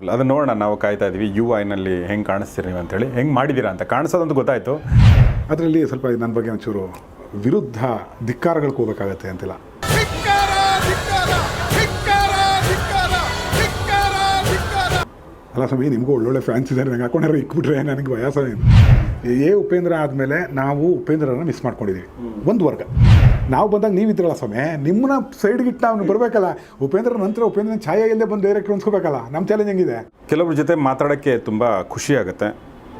ಅದನ್ನ ನೋಡೋಣ ನಾವು ಕಾಯ್ತಾ ಇದೀವಿ ಯು ಐನಲ್ಲಿ ಹೆಂಗೆ ಕಾಣಿಸ್ತೀರಿ ನೀವು ಅಂತೇಳಿ ಹೆಂಗೆ ಮಾಡಿದ್ದೀರಾ ಅಂತ ಕಾಣಿಸೋದಂತ ಗೊತ್ತಾಯ್ತು. ಅದರಲ್ಲಿ ಸ್ವಲ್ಪ ನನ್ನ ಬಗ್ಗೆ ಒಂಚೂರು ವಿರುದ್ಧ ಧಿಕ್ಕಾರಗಳಿಗೆ ಹೋಗ್ಬೇಕಾಗತ್ತೆ ಅಂತಿಲ್ಲ. ಅಲ್ಲ ಸ್ವಾಮಿ ನಿಮಗೂ ಒಳ್ಳೊಳ್ಳೆ ಫ್ಯಾನ್ಸ್ ಇದ್ದಾರೆ ನಂಗೆ ಹಾಕೊಂಡ್ರೆ ಇಕ್ಬಿಟ್ರೆ ನನಗೆ ಭಯ ಸ್ವಾಮಿ ಎ ಉಪೇಂದ್ರ ಆದಮೇಲೆ ನಾವು ಉಪೇಂದ್ರನ ಮಿಸ್ ಮಾಡ್ಕೊಂಡಿದ್ದೀವಿ ಒಂದು ವರ್ಗ. ನಾವು ಬಂದಾಗ ನೀವು ಇದ್ರಲ್ಲ ಸ್ವಾಮಿ. ನಿಮ್ಮನ್ನ ಸೈಡ್ಗಿಟ್ಟು ನಾವು ಬರಬೇಕಲ್ಲ. ಉಪೇಂದ್ರ ನಂತರ ಉಪೇಂದ್ರನ ಛಾಯೆ ಇಲ್ಲದೆ ಬಂದು ಡೈರೆಕ್ಟ್ ಅನ್ಸ್ಕೋಬೇಕಲ್ಲ ನಮ್ಮ ಚಾಲೆಂಜ್ ಹೆಂಗಿದೆ? ಕೆಲವ್ರ ಜೊತೆ ಮಾತಾಡೋಕ್ಕೆ ತುಂಬ ಖುಷಿ ಆಗುತ್ತೆ.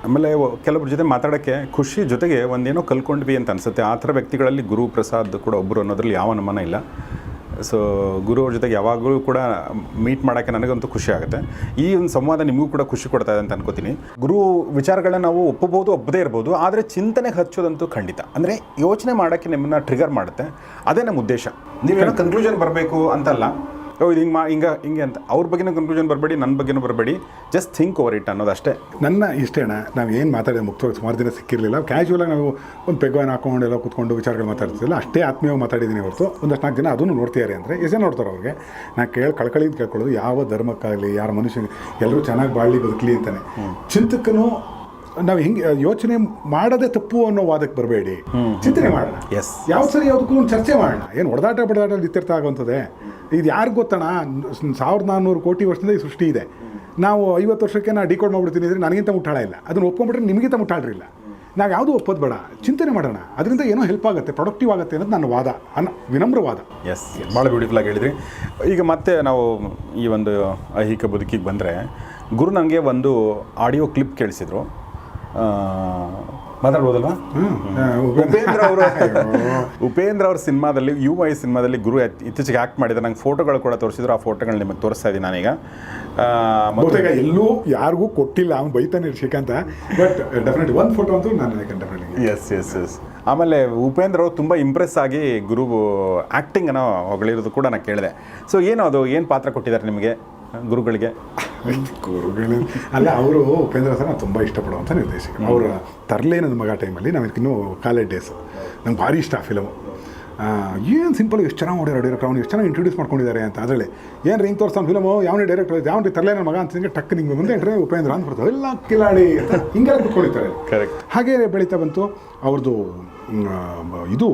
ಆಮೇಲೆ ಕೆಲವ್ರ ಜೊತೆ ಮಾತಾಡೋಕ್ಕೆ ಖುಷಿ ಜೊತೆಗೆ ಒಂದೇನೋ ಕಲ್ಕೊಂಡ್ವಿ ಅಂತ ಅನಿಸುತ್ತೆ. ಆ ಥರ ವ್ಯಕ್ತಿಗಳಲ್ಲಿ ಗುರು ಪ್ರಸಾದ್ ಕೂಡ ಒಬ್ಬರು ಅನ್ನೋದ್ರಲ್ಲಿ ಯಾವ ಅನುಮಾನ ಇಲ್ಲ. ಸೊ ಗುರು ಅವ್ರ ಜೊತೆಗೆ ಯಾವಾಗಲೂ ಕೂಡ ಮೀಟ್ ಮಾಡೋಕ್ಕೆ ನನಗಂತೂ ಖುಷಿ ಆಗುತ್ತೆ. ಈ ಒಂದು ಸಂವಾದ ನಿಮಗೂ ಕೂಡ ಖುಷಿ ಕೊಡ್ತಾ ಇದೆ ಅಂತ ಅನ್ಕೋತೀನಿ. ಗುರು ವಿಚಾರಗಳನ್ನ ನಾವು ಒಪ್ಪಬಹುದು, ಒಪ್ಪದೇ ಇರ್ಬೋದು, ಆದರೆ ಚಿಂತನೆಗೆ ಹಚ್ಚೋದಂತೂ ಖಂಡಿತ. ಅಂದರೆ ಯೋಚನೆ ಮಾಡೋಕ್ಕೆ ನಿಮ್ಮನ್ನು ಟ್ರಿಗರ್ ಮಾಡುತ್ತೆ. ಅದೇ ನಮ್ಮ ಉದ್ದೇಶ. ನೀವೇನೋ ಕನ್ಕ್ಲೂಷನ್ ಬರಬೇಕು ಅಂತಲ್ಲ ಓ ಇದು ಹಿಂಗೆ ಮಾ ಹಿಂಗೆ ಹಿಂಗೆ ಅಂತ. ಅವ್ರ ಬಗ್ಗೆನೂ ಕನ್ಕ್ಲೂಷನ್ ಬರಬೇಡಿ ನನ್ನ ಬಗ್ಗೆನೂ ಬರಬೇಡಿ. ಜಸ್ಟ್ ಥಿಂಕ್ ಓವರ್ ಇಟ್ ಅನ್ನೋದಷ್ಟೇ. ನನ್ನ ಇಷ್ಟೇನ ನಾವು ಏನು ಮಾತಾಡಿದ ಮುಕ್ತವಾಗಿ ಸುಮಾರು ದಿನ ಸಿಕ್ಕಿರಲಿಲ್ಲ. ಕ್ಯಾಶುವಲಾಗಿ ನಾವು ಒಂದು ಪೆಗ್ವಾನ್ ಹಾಕೊಂಡು ಎಲ್ಲ ಕೂತ್ಕೊಂಡು ವಿಚಾರಗಳು ಮಾತಾಡ್ತಿದ್ದಿಲ್ಲ. ಅಷ್ಟೇ ಆತ್ಮೀಯವಾಗಿ ಮಾತಾಡಿದ್ದೀನಿ ಹೊರತು. ಒಂದಷ್ಟು ನಾಲ್ಕು ಜನ ಅದನ್ನು ನೋಡ್ತಿದ್ದಾರೆ ಅಂದರೆ ಎಷ್ಟೇ ನೋಡ್ತಾರೆ ಅವ್ರಿಗೆ? ನಾನು ಕೇಳಿ ಕಳ್ಕಳಿಯಿಂದ ಕೇಳ್ಕೊಳ್ಳೋದು ಯಾವ ಧರ್ಮಕ್ಕಾಗಲಿ ಯಾರ ಮನುಷ್ಯನಿಗೆ ಎಲ್ಲರೂ ಚೆನ್ನಾಗಿ ಬಾಳಿ ಬದುಕಲಿ ಅಂತಾನೆ. ಚಿಂತಕನು ನಾವು ಹೆಂಗೆ ಯೋಚನೆ ಮಾಡದೆ ತಪ್ಪು ಅನ್ನೋ ವಾದಕ್ಕೆ ಬರಬೇಡಿ. ಚಿಂತನೆ ಮಾಡೋಣ. ಎಸ್ ಯಾವ ಸರಿ ಯಾವುದಕ್ಕೂ ಒಂದು ಚರ್ಚೆ ಮಾಡೋಣ. ಏನು ಹೊಡೆದಾಟ ಬಡದಾಟ ಇತ್ಯರ್ಥ ಆಗುವಂಥದ್ದೇ ಇದು ಯಾರಿಗೆ ಗೊತ್ತಣ ಸಾವಿರದ ನಾನ್ನೂರು ಕೋಟಿ ವರ್ಷದಿಂದ ಈ ಸೃಷ್ಟಿ ಇದೆ. ನಾವು ಐವತ್ತು ವರ್ಷಕ್ಕೆ ನಾನು ಡಿಕೋಡ್ ಮಾಡ್ಬಿಡ್ತೀನಿ ಅಂದರೆ ನನಗಿಂತ ಮುಟ್ಟಾಳ ಇಲ್ಲ. ಅದನ್ನು ಒಪ್ಕೊಂಡ್ಬಿಟ್ರೆ ನಿಮಗಿಂತ ಮುಟ್ಟಾಳ್ರಿಲ್ಲ ನಾವು ಯಾವುದು ಒಪ್ಪೋದು ಬೇಡ. ಚಿಂತನೆ ಮಾಡೋಣ. ಅದರಿಂದ ಏನೋ ಹೆಲ್ಪ್ ಆಗುತ್ತೆ ಪ್ರೊಡಕ್ಟಿವ್ ಆಗುತ್ತೆ ಅನ್ನೋದು ನನ್ನ ವಾದ. ಅನ್ನ ವಿನಮ್ರವಾದ ಎಸ್ ಭಾಳ ಬ್ಯೂಟಿಫುಲ್ ಆಗಿ ಹೇಳಿದ್ರಿ. ಈಗ ಮತ್ತೆ ನಾವು ಈ ಒಂದು ಐಹಿಕ ಬದುಕಿಗೆ ಬಂದರೆ ಗುರು ನನಗೆ ಒಂದು ಆಡಿಯೋ ಕ್ಲಿಪ್ ಕೇಳಿಸಿದ್ರು. ಮಾತಾಡ್ಬೋದಲ್ವಾ? ಉಪೇಂದ್ರ ಅವರು. ಉಪೇಂದ್ರ ಅವ್ರ. ಸಿನಿಮಾದಲ್ಲಿ ಯು ವೈ ಸಿನಿಮಾದಲ್ಲಿ ಗುರು ಇತ್- ಇತ್ತೀಚೆಗೆ ಆಕ್ಟ್ ಮಾಡಿದ ನಂಗೆ ಫೋಟೋಗಳು ಕೂಡ ತೋರಿಸಿದ್ರು. ಆ ಫೋಟೋಗಳು ನಿಮಗೆ ತೋರಿಸ್ತಾ ಇದ್ದೀನಿ ನಾನೀಗ. ಬಹುತೇಕ ಎಲ್ಲೂ ಯಾರಿಗೂ ಕೊಟ್ಟಿಲ್ಲ ಅವ್ನು ಬೈತಾನೆ ಶ್ರೀಕಾಂತ. ಬಟ್ ಡೆಫಿನೆಟ್ ಒಂದು ಫೋಟೋ ಅಂತೂ ನಾನು ಎಸ್ ಎಸ್ ಎಸ್ ಆಮೇಲೆ ಉಪೇಂದ್ರ ಅವರು ತುಂಬ ಇಂಪ್ರೆಸ್ ಆಗಿ ಗುರು ಆ್ಯಕ್ಟಿಂಗನ್ನು ಹೊಗಳಿರೋದು ಕೂಡ ನಾನು ಕೇಳಿದೆ. ಸೊ ಏನು ಅದು ಏನು ಪಾತ್ರ ಕೊಟ್ಟಿದ್ದಾರೆ ನಿಮಗೆ? ಗುರುಗಳಿಗೆ. ಗುರುಗಳು. ಅಲ್ಲ ಅವರು ಉಪೇಂದ್ರ ಸರ್ ನಾನು ತುಂಬ ಇಷ್ಟಪಡುವಂಥ ನಿರ್ದೇಶಕ ಅವರ ತರಲೇ ನನ್ನ ಮಗ ಟೈಮಲ್ಲಿ ನಾವು ಇನ್ನೂ ಕಾಲೇಜ್ ಡೇಸ್ ನಂಗೆ ಭಾರಿ ಇಷ್ಟ ಆ ಫಿಲಮು ಏನು ಸಿಂಪಲ್ ಎಷ್ಟು ಚೆನ್ನಾಗಿ ಮಾಡಿರೋ ಡೈರೆಕ್ಟರ್ ಅವ್ನು ಎಷ್ಟು ಚೆನ್ನಾಗಿ ಇಂಟ್ರೊಡ್ಯೂಸ್ ಮಾಡ್ಕೊಂಡಿದ್ದಾರೆ ಅಂತ. ಅದರಲ್ಲಿ ಏನು ರಿಂಗ್ ತೋರಿಸ್ತಾನೆ ಫಿಲಮು ಯಾವನೇ ಡೈರೆಕ್ಟರ್ ಯಾವನೇ ತರಲೇ ನನ್ನ ಮಗ ಅಂತ ಟಕ್ ನಿಂಗೆ ಮುಂದೆ ಎಂಟ್ರೆ ಉಪೇಂದ್ರ ಅಂತ ಬರ್ತದೆ. ಎಲ್ಲ ಕಿಲಾಡಿ ಅಂತ ಹಿಂಗೆಲ್ಲ ಕುತ್ಕೊಂಡಿರ್ತಾರೆ. ಕರೆಕ್ಟ್ ಹಾಗೆ ಬೆಳೀತಾ ಬಂತು ಅವ್ರದ್ದು ಇದು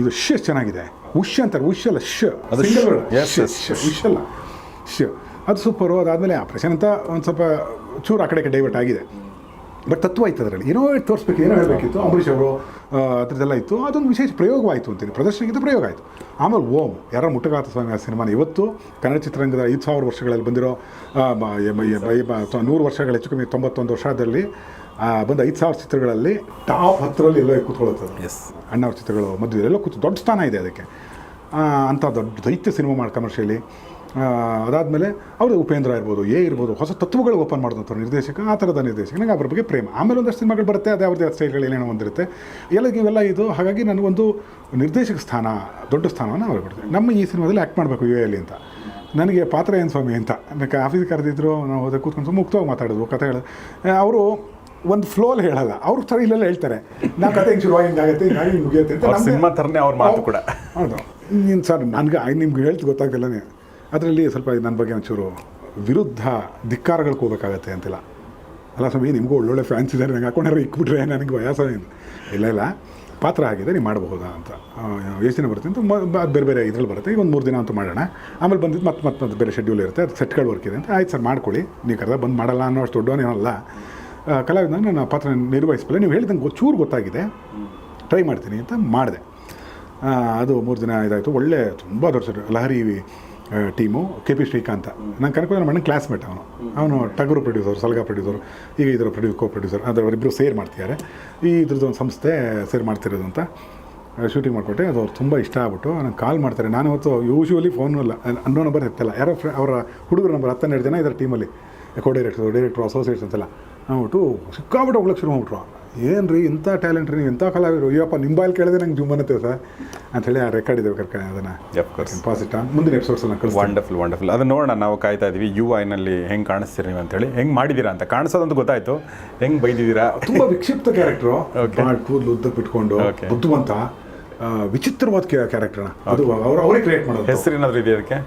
ಇದು ಶ್ ಚೆನ್ನಾಗಿದೆ. ಉಶ್ ಅಂತಾರೆ ಉಶ್ ಅಲ್ಲ ಶ್. ಅಲ್ಲ. ಶ್ ಅದು ಸೂಪರು ಅದಾದಮೇಲೆ ಆಪ್ರೇಷನ್ ಅಂತ ಒಂದು ಸ್ವಲ್ಪ ಚೂರು ಆ ಕಡೆಗೆ ಡೈವರ್ಟ್ ಆಗಿದೆ. ಬಟ್ ತತ್ವ ಇತ್ತು ಅದರಲ್ಲಿ. ಏನೋ ತೋರಿಸ್ಬೇಕು ಏನೋ ಹೇಳಬೇಕಿತ್ತು. ಅಂಬರೀಷ್ ಅವರು ಅದರದೆಲ್ಲ ಇತ್ತು. ಅದೊಂದು ವಿಶೇಷ ಪ್ರಯೋಗವಾಯಿತು ಅಂತೀನಿ ಪ್ರದರ್ಶನಕ್ಕಿಂತ ಪ್ರಯೋಗ ಆಯಿತು. ಆಮೇಲೆ ಓಂ ಯಾರೋ ಮುಟ್ಟಗಾತ ಸ್ವಾಮಿ ಆ ಸಿನಿಮಾನ ಇವತ್ತು ಕನ್ನಡ ಚಿತ್ರರಂಗದ ಐದು ಸಾವಿರ ವರ್ಷಗಳಲ್ಲಿ ಬಂದಿರೋ ನೂರು ವರ್ಷಗಳ ಹೆಚ್ಚು ಕಮ್ಮಿ ತೊಂಬತ್ತೊಂದು ವರ್ಷದಲ್ಲಿ ಬಂದ ಐದು ಸಾವಿರ ಚಿತ್ರಗಳಲ್ಲಿ ಟಾಪ್ ಹತ್ತರಲ್ಲಿ ಎಲ್ಲೋ ಕೂತ್ಕೊಳ್ಳುತ್ತದೆ ಎಸ್ ಅಣ್ಣವ್ರ ಚಿತ್ರಗಳು ಮದುವೆ ಎಲ್ಲೋ ಕೂತು ದೊಡ್ಡ ಸ್ಥಾನ ಇದೆ ಅದಕ್ಕೆ. ಅಂಥ ದೊಡ್ಡ ದೈತ್ಯ ಸಿನಿಮಾ ಮಾಡಿ ಕಮರ್ಷಿಯಲಿ. ಅದಾದಮೇಲೆ ಅವರು ಉಪೇಂದ್ರ ಇರ್ಬೋದು ಎ ಇರ್ಬೋದು ಹೊಸ ತತ್ವಗಳು ಓಪನ್ ಮಾಡಿದಂಥ ನಿರ್ದೇಶಕ ಆ ಥರದ ನಿರ್ದೇಶಕ ನನಗೆ ಅವ್ರ ಬಗ್ಗೆ ಪ್ರೇಮ. ಆಮೇಲೆ ಒಂದಷ್ಟು ಸಿನಿಮಾಗಳು ಬರುತ್ತೆ ಅದೇ ಅವ್ರದ್ದೇ ಸ್ಟೈಲ್ಗಳು ಏನೇನೋ ಒಂದಿರುತ್ತೆ. ಎಲ್ಲ ಇವೆಲ್ಲ ಇದು ಹಾಗಾಗಿ ನನಗೊಂದು ನಿರ್ದೇಶಕ ಸ್ಥಾನ ದೊಡ್ಡ ಸ್ಥಾನವನ್ನು ಅವ್ರಿಗೆ ಬಿಡ್ತಾರೆ ನಮ್ಮ ಈ ಸಿನಿಮಾದಲ್ಲಿ ಆ್ಯಕ್ಟ್ ಮಾಡಬೇಕು ಯು ಎಲ್ಲಿ ಅಂತ. ನನಗೆ ಪಾತ್ರ ಏನು ಸ್ವಾಮಿ ಅಂತ. ನನಗೆ ಆಫೀಸ್ ಕರೆದಿದ್ರು ನಾವು ಹೋದಾಗ ಕೂತ್ಕೊಂಡು ಮುಕ್ತವಾಗಿ ಮಾತಾಡೋದು ಹೇಳೋದು. ಅವರು ಒಂದು ಫ್ಲೋ ಅಲ್ಲಿ ಹೇಳಲ್ಲ. ಅವ್ರ ಥರ ಇಲ್ಲೆಲ್ಲ ಹೇಳ್ತಾರೆ. ನಾವು ಕತೆ ಹಿಂಗೆ ಶುರುವಾಗಿ ಹಿಂಗಾಗುತ್ತೆ ಹಿಂಗಾಗಿ ಮುಗಿಯುತ್ತೆ ಅಂತ ಅವ್ರ ಸಿನಿಮಾ ಥರನೇ ಅವ್ರ ಮಾತು ಕೂಡ. ಹೌದು. ನೀನು ಸರ್ ನನಗೆ ನಿಮ್ಗೆ ಹೇಳ್ತು ಗೊತ್ತಾಗ್ತಿಲ್ಲನೇ ಅದರಲ್ಲಿ ಸ್ವಲ್ಪ ನನ್ನ ಬಗ್ಗೆ ಒಂಚೂರು ವಿರುದ್ಧ ಧಿಕ್ಕಾರಗಳಿಗೆ ಹೋಗ್ಬೇಕಾಗತ್ತೆ ಅಂತಿಲ್ಲ. ಅಲ್ಲ ಸ್ವಾಮಿ, ನಿಮಗೂ ಒಳ್ಳೊಳ್ಳೆ ಫ್ಯಾನ್ಸ್ ಇದ್ದಾರೆ ನಂಗೆ ಹಾಕೊಂಡ್ರೆ, ಇಕ್ಬಿಟ್ರೆ ನನಗೆ ವಯಸ್ಸ ಇಲ್ಲ ಇಲ್ಲ. ಪಾತ್ರ ಆಗಿದೆ, ನೀವು ಮಾಡಬಹುದಾ ಅಂತ. ಎಷ್ಟು ದಿನ ಬರುತ್ತೆ ಅಂತ ಬ- ಬೇರೆ ಬೇರೆ ಇದ್ರಲ್ಲಿ ಬರುತ್ತೆ. ಈಗ ಒಂದು ಮೂರು ದಿನ ಅಂತೂ ಮಾಡೋಣ. ಆಮೇಲೆ ಬಂದಿದ್ದು ಮತ್ತೆ ಮತ್ತೆ ಮತ್ತೆ ಬೇರೆ ಶೆಡ್ಯೂಲ್ ಇರುತ್ತೆ. ಅದು ಸೆಟ್ಗಳು ವರ್ಕ್ ಇದೆ ಅಂತ. ಆಯ್ತು ಸರ್, ಮಾಡ್ಕೊಳ್ಳಿ. ನೀವು ಕರೆದ ಬಂದು ಮಾಡಲ್ಲ ಅನ್ನೋ ಅಷ್ಟು ದೊಡ್ಡವನೇನಲ್ಲ ಕಲಾವಿದ ನಾನು ಪಾತ್ರ ನಿರ್ವಹಿಸಬಲ್ಲ ನೀವು ಹೇಳಿದಂಗೆ ಚೂರು ಗೊತ್ತಾಗಿದೆ. ಟ್ರೈ ಮಾಡ್ತೀನಿ ಅಂತ ಮಾಡಿದೆ. ಅದು ಮೂರು ದಿನ ಇದಾಯಿತು. ಒಳ್ಳೆ, ತುಂಬ ದೊಡ್ಡ Lahari team K P Srikanth. ನಾನು ಕರ್ಕೊಂಡು ಅಣ್ಣನ ಕ್ಲಾಸ್ಮೇಟ್ ಅವನು. ಅವನು ಟಗರು ಪ್ರೊಡ್ಯೂಸರ್ ಸಲ್ಗಾ ಪ್ರೊಡ್ಯೂಸರ್ ಈಗ ಇದರ ಪ್ರೊಡ್ಯೂ ಕೋ ಪ್ರೊಡ್ಯೂಸರ್ ಅದು ಅವರಿಬ್ಬರು ಸೇರ್ ಮಾಡ್ತಿದ್ದಾರೆ. ಈ ಇದ್ರದ್ದು ಒಂದು ಸಂಸ್ಥೆ ಸೇರ್ ಮಾಡ್ತಿರೋದು ಅಂತ ಶೂಟಿಂಗ್ ಮಾಡಿಕೊಟ್ಟೆ. ಅದು ಅವ್ರು ತುಂಬ ಇಷ್ಟ ಆಗ್ಬಿಟ್ಟು ನನಗೆ ಕಾಲ್ ಮಾಡ್ತಾರೆ. ನಾನು ಇವತ್ತು ಯೂಶ್ವಲಿ ಫೋನ್ ಇಲ್ಲ ಅನ್ನೋ ನಂಬರ್ ಎತ್ತಲ್ಲ. ಯಾರೋ ಫ್ರೆ ಅವರ ಹುಡುಗರ ನಂಬರ್ ಹತ್ತೆರಡು ಜನ ಇದರ ಟೀಮಲ್ಲಿ ಕೋ ಡೈರೆಕ್ಟರ್ ಡೈರೆಕ್ಟ್ರು ಅಸೋಸಿಯೇಟ್ಸ್ ಅಂತೆಲ್ಲ. ಅಂದ್ಬಿಟ್ಟು ಸಿಕ್ಕಾಬಿಟ್ಟು ಹೋಗ್ಲಿಕ್ಕೆ ಶುರು ಮಾಡ್ಬಿಟ್ರು. ಏನು ರೀ ಇಂಥ ಟ್ಯಾಲೆಂಟ್ ರೀ ನೀವು ಇಂಥ ಕಲಾವಿದರು ಅಯ್ಯಪ್ಪ ನಿಮ್ಮ ಬಾಯಲ್ಲಿ ಕೇಳಿದ್ರೆ ನಂಗೆ ಜುಮ್ಮನತ್ತೆ ಸರ್. ಅಂಥೇಳಿ ಆ ರೆಕಾರ್ಡ್ ಇದೆ ಕರ್ಕ ಅದನ್ನು course. ಮುಂದಿನ ಎಪಿಸೋಡ್ಸಲ್ಲಿ ಕಳಿಸ್ತೀನಿ. ವಂಡರ್ಫುಲ್ ವಂಡರ್ಫುಲ್ ಅದನ್ನ ನೋಡೋಣ ನಾವು ಕಾಯ್ತಾ ಇದೀವಿ. ಯು ಐನಲ್ಲಿ ಹೆಂಗೆ ಕಾಣಿಸ್ತೀರಿ ನೀವು ಅಂತೇಳಿ ಹೆಂಗೆ ಮಾಡಿದ್ದೀರಾ ಅಂತ? ಕಾಣಿಸೋದಂತ ಗೊತ್ತಾಯ್ತು. ಹೆಂಗೆ ಬೈದಿದ್ದೀರಾ? ತುಂಬ ವಿಕ್ಷಿಪ್ತ ಕ್ಯಾರೆಕ್ಟ್ರು ಕೂದಲು ಉದ್ದಕ್ಕೆ ಬಿಟ್ಕೊಂಡು. ಬುದ್ಧಿವಂತ ವಿಚಿತ್ರವಾದ ಕ್ಯಾರೆಕ್ಟರ್ನ ಅದು ಅವ್ರು ಅವರೇ ಕ್ರಿಯೇಟ್ ಮಾಡೋದು. ಹೆಸರು ಏನಾದರೂ ಇದೆಯಾ ಅದಕ್ಕೆ?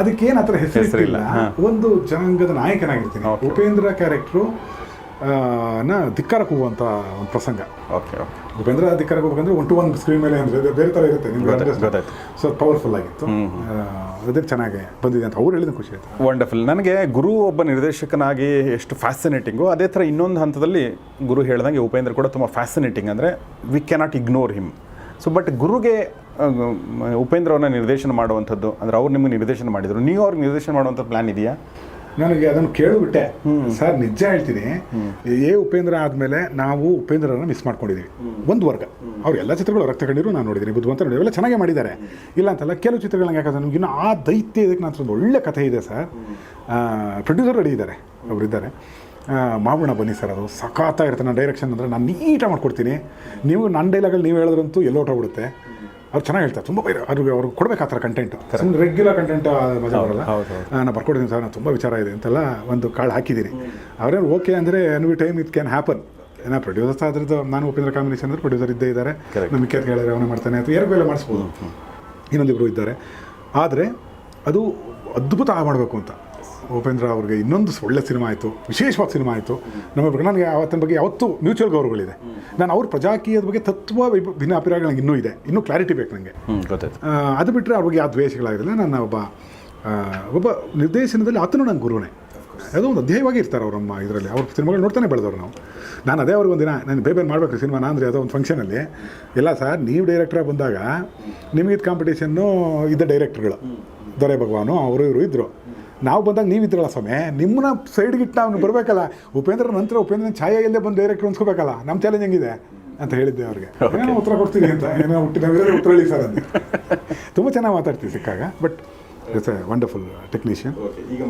ಅದಕ್ಕೇನು ಆ ಥರ ಹೆಸರಿಲ್ಲ ಹಾ. ಒಂದು ಜನಾಂಗದ ನಾಯಕನಾಗಿರ್ತೀನಿ. ಉಪೇಂದ್ರ ಕ್ಯಾರೆಕ್ಟ್ರು ನ ಧಿಕ್ಕಾರ ಹೋಗುವಂಥ ಒಂದು ಪ್ರಸಂಗ. ಓಕೆ ಓಕೆ ಉಪೇಂದ್ರ ಧಿಕ್ಕಾರ ಕೂಗಬೇಕಂದ್ರೆ ಒನ್ ಟು ಒನ್ ಸ್ಕ್ರೀನ್ ಮೇಲೆ ಅಂದರೆ ಬೇರೆ ಥರ ಇರುತ್ತೆ. ಸೊ ಪವರ್ಫುಲ್ ಆಗಿತ್ತು. ಅದೇ ಚೆನ್ನಾಗಿ ಬಂದಿದೆ ಅಂತ ಅವ್ರು ಹೇಳಿದ ಖುಷಿ ಆಯಿತು. ವಂಡರ್ಫುಲ್ ನನಗೆ ಗುರು ಒಬ್ಬ ನಿರ್ದೇಶಕನಾಗಿ ಎಷ್ಟು ಫ್ಯಾಸಿನೇಟಿಂಗು ಅದೇ ಥರ ಇನ್ನೊಂದು ಹಂತದಲ್ಲಿ ಗುರು ಹೇಳ್ದಂಗೆ ಉಪೇಂದ್ರ ಕೂಡ ತುಂಬ ಫ್ಯಾಸಿನೇಟಿಂಗ್ ಅಂದರೆ we cannot ignore him so but ಗುರುಗೆ ಉಪೇಂದ್ರವನ್ನ ಉಪೇಂದ್ರ ಅವ್ರನ್ನ ನಿರ್ದೇಶನ ಮಾಡುವಂಥದ್ದು ಅಂದರೆ ಅವ್ರು ನಿಮಗೆ ನಿರ್ದೇಶನ ಮಾಡಿದರು. ನೀವು ಅವ್ರಿಗೆ ನಿರ್ದೇಶನ ಮಾಡುವಂಥ ಪ್ಲ್ಯಾನ್ ಇದೆಯಾ? ನನಗೆ ಅದನ್ನು ಕೇಳಿಬಿಟ್ಟೆ. ಸರ್ ನಿಜ ಹೇಳ್ತೀನಿ. ಎ ಉಪೇಂದ್ರ ಆದಮೇಲೆ ನಾವು ಉಪೇಂದ್ರನ ಮಿಸ್ ಮಾಡ್ಕೊಂಡಿದ್ದೀವಿ ಒಂದು ವರ್ಗ. ಅವ್ರು ಎಲ್ಲ ಚಿತ್ರಗಳು ರಕ್ತ ಕಂಡಿರು ನಾನು ನೋಡಿದ್ದೀನಿ ಬುದ್ಧಿವಂತ ನೋಡಿ ಎಲ್ಲ ಚೆನ್ನಾಗೇ ಮಾಡಿದ್ದಾರೆ. ಇಲ್ಲ ಅಂತಲ್ಲ ಕೆಲವು ಚಿತ್ರಗಳನ್ನ ಯಾಕಂದ್ರೆ ನಮ್ಗೆ ಇನ್ನೂ ಆ ದೈತ್ಯ ಇದಕ್ಕೆ ನಾನು ಒಂದು ಒಳ್ಳೆ ಕಥೆ ಇದೆ ಸರ್. ಪ್ರೊಡ್ಯೂಸರ್ ರೆಡಿ ಇದ್ದಾರೆ. ಅವ್ರು ಇದ್ದಾರೆ. ಮಾವಣ್ಣ ಬನ್ನಿ ಸರ್ ಅದು. ಸಖಾತ ಇರುತ್ತೆ ನಾನು ಡೈರೆಕ್ಷನ್ ಅಂದರೆ ನಾನು ನೀಟಾಗಿ ಮಾಡ್ಕೊಡ್ತೀನಿ. ನೀವು ನನ್ನ ಡೈಲಾಗಲ್ಲಿ ನೀವು ಹೇಳಿದ್ರಂತೂ ಎಲ್ಲೋ ಹೊಟ್ಟೋಗ್ಬಿಡುತ್ತೆ ಅವ್ರು ಚೆನ್ನಾಗಿ ಹೇಳ್ತಾರೆ. ತುಂಬ ಬೈರ ಅವ್ರಿಗೆ ಅವ್ರಿಗೆ ಕೊಡ್ಬೇಕು ಆ ಥರ ಕಂಟೆಂಟ್ ಸುಮ್ಮನೆ ರೆಗ್ಯುಲರ್ ಕಂಟೆಂಟ್ ಮಜಾ ಬರಲ್ಲ. ನಾನು ಬರ್ಕೊಡ್ತೀನಿ ಸರ್ ನಾನು ತುಂಬ ವಿಚಾರ ಇದೆ ಅಂತೆಲ್ಲ ಒಂದು ಕಾಳು ಹಾಕಿದ್ದೀನಿ ಅವರೇನು ಓಕೆ ಅಂದರೆ any time it can happen. ಏನೋ ಪ್ರೊಡ್ಯೂಸರ್ಸ್ ಅದ್ರದ್ದು ನಾನು ಉಪೇಂದ್ರ ಕಾಂಬಿನೇಷನ್ ಅಂದರೆ ಪ್ರೊಡ್ಯೂಸರ್ ಇದ್ದೇ ಇದ್ದಾರೆ. ನಮ್ಮ ಕೇರ್ ಹೇಳಿದ್ರೆ ಅವನೇ ಮಾಡ್ತಾನೆ ಅಥವಾ ಯಾರಿಗೂ ಎಲ್ಲ ಮಾಡಿಸ್ಬೋದು. ಇನ್ನೊಂದಿಬ್ಬರು ಇದ್ದಾರೆ. ಆದರೆ ಅದು ಅದ್ಭುತ ಮಾಡಬೇಕು ಅಂತ. ಉಪೇಂದ್ರ ಅವ್ರಿಗೆ ಇನ್ನೊಂದು ಒಳ್ಳೆ ಸಿನಿಮಾ ಆಯಿತು ವಿಶೇಷವಾದ ಸಿನಿಮಾ ಆಯಿತು. ನಮ್ಮ ಬಗ್ಗೆ ನನಗೆ ಅವತ್ತಿನ ಬಗ್ಗೆ ಯಾವತ್ತೂ ಮ್ಯೂಚುವಲ್ ಗೌರವಗಳಿದೆ. ನಾನು ಅವ್ರ ಪ್ರಜಾಕೀಯದ ಬಗ್ಗೆ ತತ್ವ ಭಿನ್ನ ಅಭಿಪ್ರಾಯಗಳು ನನಗೆ ಇನ್ನೂ ಇದೆ. ಇನ್ನೂ ಕ್ಲಾರಿಟಿ ಬೇಕು ನನಗೆ ಗೊತ್ತಾಯ್ತು. ಅದು ಬಿಟ್ಟರೆ ಅವ್ರ ಬಗ್ಗೆ ಯಾವ ದ್ವೇಷಗಳಾಗಿರಲಿಲ್ಲ ನನ್ನ ಒಬ್ಬ ಒಬ್ಬ ನಿರ್ದೇಶನದಲ್ಲಿ ಆತನು ನನ್ನ ಗುರುವೇ ಯಾವುದೋ ಒಂದು ಅಧ್ಯಾಯವಾಗಿ ಇರ್ತಾರೆ ಅವ್ರ ನಮ್ಮ ಇದರಲ್ಲಿ. ಅವ್ರ ಸಿನಿಮಾಗಳು ನೋಡ್ತಾನೆ ಬೆಳೆದವ್ರು ನಾವು. ನಾನು ಅದೇ ಅವ್ರಿಗೆ ಒಂದಿನ ನಾನು ಬೇಬೇನ್ ಮಾಡಬೇಕು ಸಿನಿಮಾ ಅಂದರೆ ಯಾವುದೋ ಒಂದು ಫಂಕ್ಷನಲ್ಲಿ ಎಲ್ಲ ಸರ್ ನೀವು ಡೈರೆಕ್ಟ್ರಾಗಿ ಬಂದಾಗ ನಿಮಗಿದ್ದು ಕಾಂಪಿಟೇಷನ್ನು ಇದ್ದ ಡೈರೆಕ್ಟ್ರ್ಗಳು ದೊರೆ ಭಗವಾನು ಅವರು ಇವರು ಇದ್ದರು ನಾವು ಬಂದಾಗ ನೀವು ಇದ್ರಲ್ಲ ಸ್ವಾಮಿ. ನಿಮ್ಮನ್ನ ಸೈಡ್ಗಿಟ್ಟು ನಾವು ಬರಬೇಕಲ್ಲ. ಉಪೇಂದ್ರ ನಂತರ ಉಪೇಂದ್ರ ಛಾಯೆ ಇಲ್ಲದೆ ಬಂದು ಡೈರೆಕ್ಟ್ ಅನ್ಸ್ಕೋಬೇಕಲ್ಲ. ನಮ್ಮ ಚಾಲೆಂಜ್ ಹೆಂಗಿದೆ? ಅಂತ ಹೇಳಿದ್ದೆ ಅವ್ರಿಗೆ. ಏನೋ ಉತ್ತರ ಕೊಡ್ತೀನಿ ಅಂತ. ಏನೋ ಹುಟ್ಟಿದ ಉತ್ತರ ಹೇಳಿ ಸರ್ ಅದು ತುಂಬ ಚೆನ್ನಾಗಿ ಮಾತಾಡ್ತೀವಿ ಸಿಕ್ಕಾಗ. But it's a wonderful technician ಈಗ